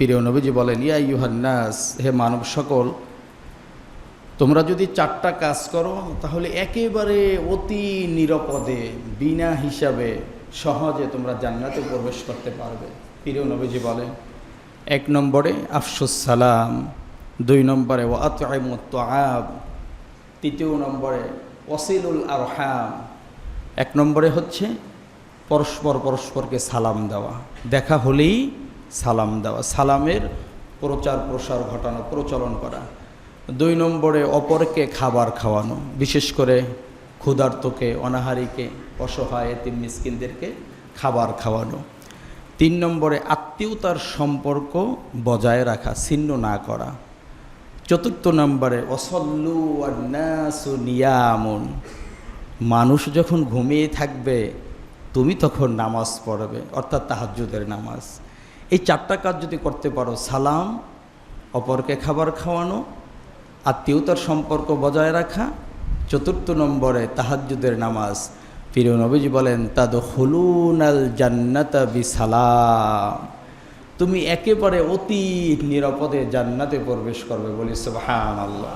প্রিয় নবীজি বলেন, ইয়া ইউহান্নাস হে মানব সকল, তোমরা যদি চারটা কাজ করো, তাহলে একেবারে অতি নিরাপদে, বিনা হিসাবে সহজে তোমরা জান্নাতে প্রবেশ করতে পারবে। প্রিয় নবীজি বলেন, এক নম্বরে আফসুস সালাম, দুই নম্বরে ও আব তৃতীয় নম্বরে ওসিলুল আরহাম, এক নম্বরে হচ্ছে পরস্পর পরস্পরকে সালাম দেওয়া। দেখা হলেই সালাম দেওয়া, সালামের প্রচার প্রসার ঘটানো, প্রচলন করা। দুই নম্বরে অপরকে খাবার খাওয়ানো, বিশেষ করে ক্ষুধার্তকে, অনাহারীকে, অসহায় এতিম মিসকিনদেরকে খাবার খাওয়ানো। তিন নম্বরে আত্মীয়তার সম্পর্ক বজায় রাখা, ছিন্ন না করা। চতুর্থ নম্বরে অসল্লু আন্নাসু নিয়ামুন। মানুষ যখন ঘুমিয়ে থাকবে, তুমি তখন নামাজ পড়বে, অর্থাৎ তাহাজ্জুদের নামাজ। এই চারটা কাজ যদি করতে পারো, সালাম, অপরকে খাবার খাওয়ানো, আত্মীয়তার সম্পর্ক বজায় রাখা, চতুর্থ নম্বরে তাহাজ্জুদের নামাজ। প্রিয় নবীজি বলেন তাদ হলুনাল জান্নাতা বিসালাম। তুমি একেবারে অতি নিরাপদে জান্নাতে প্রবেশ করবে বলি সুবহান আল্লাহ